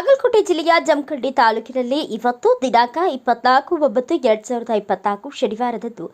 ಬಾಗಲಕೋಟೆ ಜಿಲ್ಲೆಯ ಜಮಖಂಡಿ ತಾಲೂಕಿನಲ್ಲಿ ಇವತ್ತು ದಿನಾಂಕ ಇಪ್ಪತ್ನಾಲ್ಕು ಒಂಬತ್ತು ಎರಡ್ ಸಾವಿರದ ಇಪ್ಪತ್ನಾಲ್ಕು ಶನಿವಾರದಂದು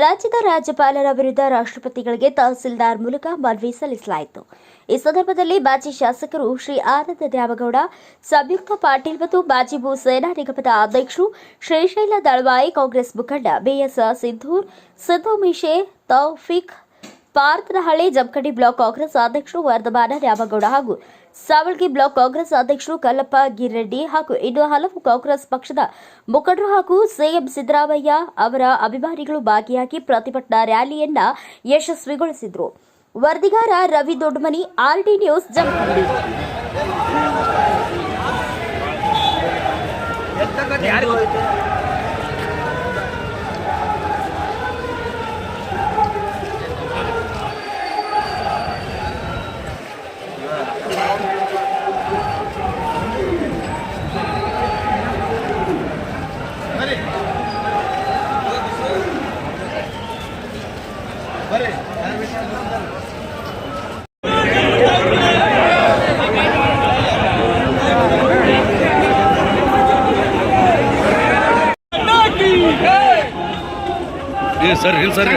ರಾಜ್ಯದ ರಾಜ್ಯಪಾಲರ ವಿರುದ್ಧ ರಾಷ್ಟ್ರಪತಿಗಳಿಗೆ ತಹಸೀಲ್ದಾರ್ ಮೂಲಕ ಮನವಿ ಸಲ್ಲಿಸಲಾಯಿತು. ಈ ಸಂದರ್ಭದಲ್ಲಿ ಮಾಜಿ ಶಾಸಕರು ಶ್ರೀ ಆನಂದ ದ್ಯಾಮಗೌಡ, ಸಂಯುಕ್ತ ಪಾಟೀಲ್ ಮತ್ತು ಮಾಜಿ ಭೂ ಸೇನಾ ನಿಗಮದ ಅಧ್ಯಕ್ಷರು ಶ್ರೀಶೈಲ ದಳವಾಯಿ ಕಾಂಗ್ರೆಸ್ ಮುಖಂಡ ಬಿಎಸ್ ಸಿದ್ದೂರ್ ಸಿದ್ದೋಮಿಶೆ ತೌಫಿಕ್, ಪಾರ್ಥನಹಳ್ಳಿ, ಜಮಖಂಡಿ ಬ್ಲಾಕ್ ಕಾಂಗ್ರೆಸ್ ಅಧ್ಯಕ್ಷರು ವರ್ಧಮಾನ ರ್ಯಾಮಗೌಡ ಹಾಗೂ ಸಾವಳ್ಗಿ ಬ್ಲಾಕ್ ಕಾಂಗ್ರೆಸ್ ಅಧ್ಯಕ್ಷರು ಕಲ್ಲಪ್ಪ ಗಿರೆಡ್ಡಿ ಹಾಗೂ ಇನ್ನು ಹಲವು ಕಾಂಗ್ರೆಸ್ ಪಕ್ಷದ ಮುಖಂಡರು ಹಾಗೂ ಸಿಎಂ ಸಿದ್ದರಾಮಯ್ಯ ಅವರ ಅಭಿಮಾನಿಗಳು ಭಾಗಿಯಾಗಿ ಪ್ರತಿಭಟನಾ ರ್ಯಾಲಿಯನ್ನ ಯಶಸ್ವಿಗೊಳಿಸಿದರು. ವರದಿಗಾರ ರವಿ ದೊಡ್ಡಮನಿ, ಆರ್ಡಿ ನ್ಯೂಸ್ ಜಮಖಂಡಿ. ಏ ಸರ್ ಇಲ್ಲ ಸರ್.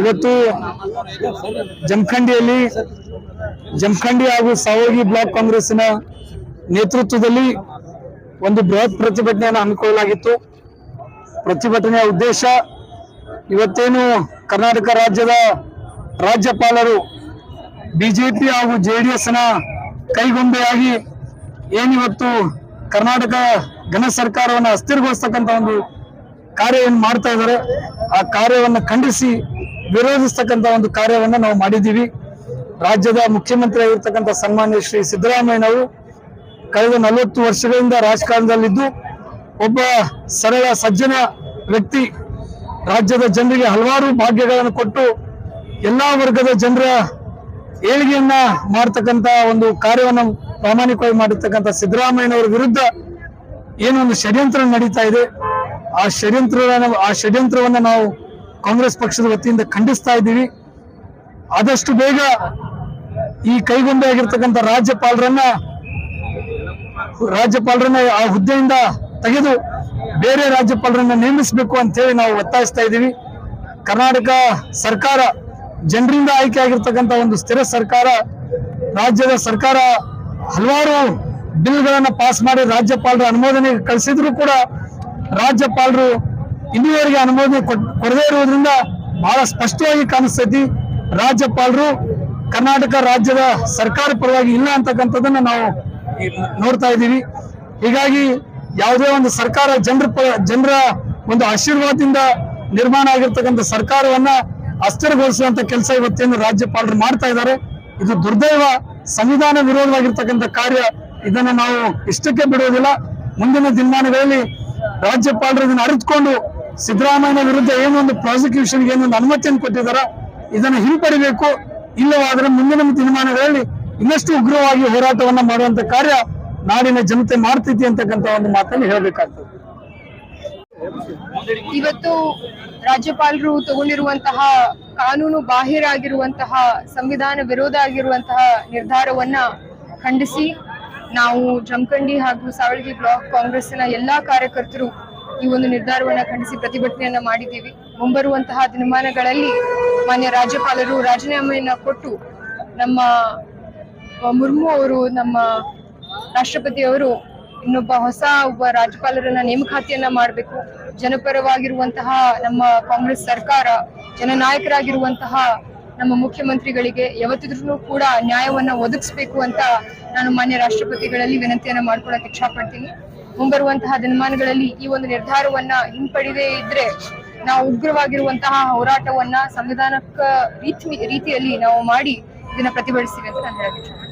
ಇವತ್ತು ಜಮಖಂಡಿಯಲ್ಲಿ ಜಮಖಂಡಿ ಹಾಗೂ ಸಾವೋಗಿ ಬ್ಲಾಕ್ ಕಾಂಗ್ರೆಸ್ಸಿನ ನೇತೃತ್ವದಲ್ಲಿ ಒಂದು ಬೃಹತ್ ಪ್ರತಿಭಟನೆಯನ್ನು ಹಮ್ಮಿಕೊಳ್ಳಲಾಗಿತ್ತು. ಪ್ರತಿಭಟನೆಯ ಉದ್ದೇಶ ಇವತ್ತೇನು ಕರ್ನಾಟಕ ರಾಜ್ಯದ ರಾಜ್ಯಪಾಲರು ಬಿಜೆಪಿ ಹಾಗೂ ಜೆ ಡಿ ಎಸ್ನ ಕೈಗೊಂಬೆಯಾಗಿ ಏನಿವತ್ತು ಕರ್ನಾಟಕ ಘನ ಸರ್ಕಾರವನ್ನು ಅಸ್ಥಿರಗೊಳಿಸ್ತಕ್ಕಂಥ ಒಂದು ಕಾರ್ಯವನ್ನು ಮಾಡ್ತಾ ಇದ್ದಾರೆ. ಆ ಕಾರ್ಯವನ್ನು ಖಂಡಿಸಿ ವಿರೋಧಿಸ್ತಕ್ಕಂಥ ಒಂದು ಕಾರ್ಯವನ್ನು ನಾವು ಮಾಡಿದ್ದೀವಿ. ರಾಜ್ಯದ ಮುಖ್ಯಮಂತ್ರಿ ಆಗಿರ್ತಕ್ಕಂಥ ಸನ್ಮಾನ್ಯ ಶ್ರೀ ಸಿದ್ದರಾಮಯ್ಯನವರು ಕಳೆದ ನಲವತ್ತು ವರ್ಷಗಳಿಂದ ರಾಜಕಾರಣದಲ್ಲಿದ್ದು ಒಬ್ಬ ಸರಳ, ಸಜ್ಜನ ವ್ಯಕ್ತಿ. ರಾಜ್ಯದ ಜನರಿಗೆ ಹಲವಾರು ಭಾಗ್ಯಗಳನ್ನು ಕೊಟ್ಟು ಎಲ್ಲಾ ವರ್ಗದ ಜನರ ಏಳಿಗೆಯನ್ನ ಮಾಡ್ತಕ್ಕಂಥ ಒಂದು ಕಾರ್ಯವನ್ನು ಪ್ರಾಮಾಣಿಕವಾಗಿ ಮಾಡಿರ್ತಕ್ಕಂಥ ಸಿದ್ದರಾಮಯ್ಯನವರ ವಿರುದ್ಧ ಏನೊಂದು ಷಡ್ಯಂತ್ರ ನಡೀತಾ ಇದೆ. ಆ ಷಡ್ಯಂತ್ರ ಆ ಷಡ್ಯಂತ್ರವನ್ನು ನಾವು ಕಾಂಗ್ರೆಸ್ ಪಕ್ಷದ ವತಿಯಿಂದ ಖಂಡಿಸ್ತಾ ಇದ್ದೀವಿ. ಆದಷ್ಟು ಬೇಗ ಈ ಕೈಗೊಂಡಾಗಿರ್ತಕ್ಕಂಥ ರಾಜ್ಯಪಾಲರನ್ನ ರಾಜ್ಯಪಾಲರನ್ನ ಆ ಹುದ್ದೆಯಿಂದ ತೆಗೆದು ಬೇರೆ ರಾಜ್ಯಪಾಲರನ್ನ ನೇಮಿಸಬೇಕು ಅಂತ ಹೇಳಿ ನಾವು ಒತ್ತಾಯಿಸ್ತಾ ಇದ್ದೀವಿ. ಕರ್ನಾಟಕ ಸರ್ಕಾರ ಜನರಿಂದ ಆಯ್ಕೆ ಆಗಿರ್ತಕ್ಕಂಥ ಒಂದು ಸ್ಥಿರ ಸರ್ಕಾರ, ರಾಜ್ಯದ ಸರ್ಕಾರ ಹಲವಾರು ಬಿಲ್ಗಳನ್ನು ಪಾಸ್ ಮಾಡಿ ರಾಜ್ಯಪಾಲರ ಅನುಮೋದನೆ ಕಳಿಸಿದ್ರು ಕೂಡ ರಾಜ್ಯಪಾಲರು ಇಲ್ಲಿವರೆಗೆ ಅನುಮೋದನೆ ಕೊಡದೇ ಇರುವುದರಿಂದ ಬಹಳ ಸ್ಪಷ್ಟವಾಗಿ ಕಾಣಿಸ್ತೈತಿ. ರಾಜ್ಯಪಾಲರು ಕರ್ನಾಟಕ ರಾಜ್ಯದ ಸರ್ಕಾರ ಪರವಾಗಿ ಇಲ್ಲ ಅಂತಕ್ಕಂಥದ್ದನ್ನು ನಾವು ನೋಡ್ತಾ ಇದ್ದೀವಿ. ಹೀಗಾಗಿ ಯಾವುದೇ ಒಂದು ಸರ್ಕಾರ ಜನರ ಜನರ ಒಂದು ಆಶೀರ್ವಾದದಿಂದ ನಿರ್ಮಾಣ ಆಗಿರ್ತಕ್ಕಂಥ ಸರ್ಕಾರವನ್ನ ಅಸ್ಥಿರಗೊಳಿಸುವಂತ ಕೆಲಸ ಇವತ್ತೇನು ರಾಜ್ಯಪಾಲರು ಮಾಡ್ತಾ ಇದ್ದಾರೆ. ಇದು ದುರ್ದೈವ ಸಂವಿಧಾನ ವಿರೋಧವಾಗಿರ್ತಕ್ಕಂಥ ಕಾರ್ಯ. ಇದನ್ನ ನಾವು ಇಷ್ಟಕ್ಕೆ ಬಿಡುವುದಿಲ್ಲ. ಮುಂದಿನ ದಿನಮಾನಗಳಲ್ಲಿ ರಾಜ್ಯಪಾಲರು ಇದನ್ನ ಅರಿತುಕೊಂಡು ಸಿದ್ದರಾಮಯ್ಯನ ವಿರುದ್ಧ ಏನೊಂದು ಪ್ರಾಸಿಕ್ಯೂಷನ್ಗೆ ಏನೊಂದು ಅನುಮತಿಯನ್ನು ಕೊಟ್ಟಿದಾರ ಇದನ್ನು ಹಿಂಪಡಿಬೇಕು. ಇಲ್ಲವಾದ್ರೆ ಮುಂದಿನ ದಿನಮಾನಗಳಲ್ಲಿ ಇನ್ನಷ್ಟು ಉಗ್ರವಾಗಿ ಹೋರಾಟವನ್ನ ಮಾಡುವಂತ ಕಾರ್ಯ ನಾಡಿನ ಜನತೆ ಮಾಡ್ತೈತಿ ಅಂತಕ್ಕಂಥ ಒಂದು ಮಾತನ್ನು ಹೇಳಬೇಕಾಗ್ತದೆ. ಇವತ್ತು ರಾಜ್ಯಪಾಲರು ತಗೊಂಡಿರುವಂತಹ ಕಾನೂನು ಬಾಹಿರ ಆಗಿರುವಂತಹ ಸಂವಿಧಾನ ವಿರೋಧ ಆಗಿರುವಂತಹ ನಿರ್ಧಾರವನ್ನ ಖಂಡಿಸಿ ನಾವು ಜಮಖಂಡಿ ಹಾಗೂ ಸಾವಳಗಿ ಬ್ಲಾಕ್ ಕಾಂಗ್ರೆಸ್ನ ಎಲ್ಲಾ ಕಾರ್ಯಕರ್ತರು ಈ ಒಂದು ನಿರ್ಧಾರವನ್ನ ಖಂಡಿಸಿ ಪ್ರತಿಭಟನೆಯನ್ನ ಮಾಡಿದ್ದೀವಿ. ಮುಂಬರುವಂತಹ ದಿನಮಾನಗಳಲ್ಲಿ ಮಾನ್ಯ ರಾಜ್ಯಪಾಲರು ರಾಜೀನಾಮೆಯನ್ನ ಕೊಟ್ಟು ನಮ್ಮ ಮುರ್ಮು ಅವರು ನಮ್ಮ ರಾಷ್ಟ್ರಪತಿ ಅವರು ಇನ್ನೊಬ್ಬ ಹೊಸ ಒಬ್ಬ ರಾಜ್ಯಪಾಲರನ್ನ ನೇಮಕಾತಿಯನ್ನ ಮಾಡಬೇಕು. ಜನಪರವಾಗಿರುವಂತಹ ನಮ್ಮ ಕಾಂಗ್ರೆಸ್ ಸರ್ಕಾರ, ಜನನಾಯಕರಾಗಿರುವಂತಹ ನಮ್ಮ ಮುಖ್ಯಮಂತ್ರಿಗಳಿಗೆ ಯಾವತ್ತಿದ್ರೂ ಕೂಡ ನ್ಯಾಯವನ್ನ ಒದಗಿಸ್ಬೇಕು ಅಂತ ನಾನು ಮಾನ್ಯ ರಾಷ್ಟ್ರಪತಿಗಳಲ್ಲಿ ವಿನಂತಿಯನ್ನ ಮಾಡ್ಕೊಳಕ್ ಇಚ್ಛಾ ಪಡ್ತೀನಿ ಮುಂಬರುವಂತಹ ದಿನಮಾನಗಳಲ್ಲಿ ಈ ಒಂದು ನಿರ್ಧಾರವನ್ನ ಹಿಂಪಡೆದೇ ಇದ್ರೆ ನಾವು ಉಗ್ರವಾಗಿರುವಂತಹ ಹೋರಾಟವನ್ನ ಸಂವಿಧಾನಕ್ಕ ರೀತಿ ರೀತಿಯಲ್ಲಿ ನಾವು ಮಾಡಿ ಇದನ್ನ ಪ್ರತಿಭಟಿಸ್ತೀವಿ ಅಂತ ನಾನು ಹೇಳಕ್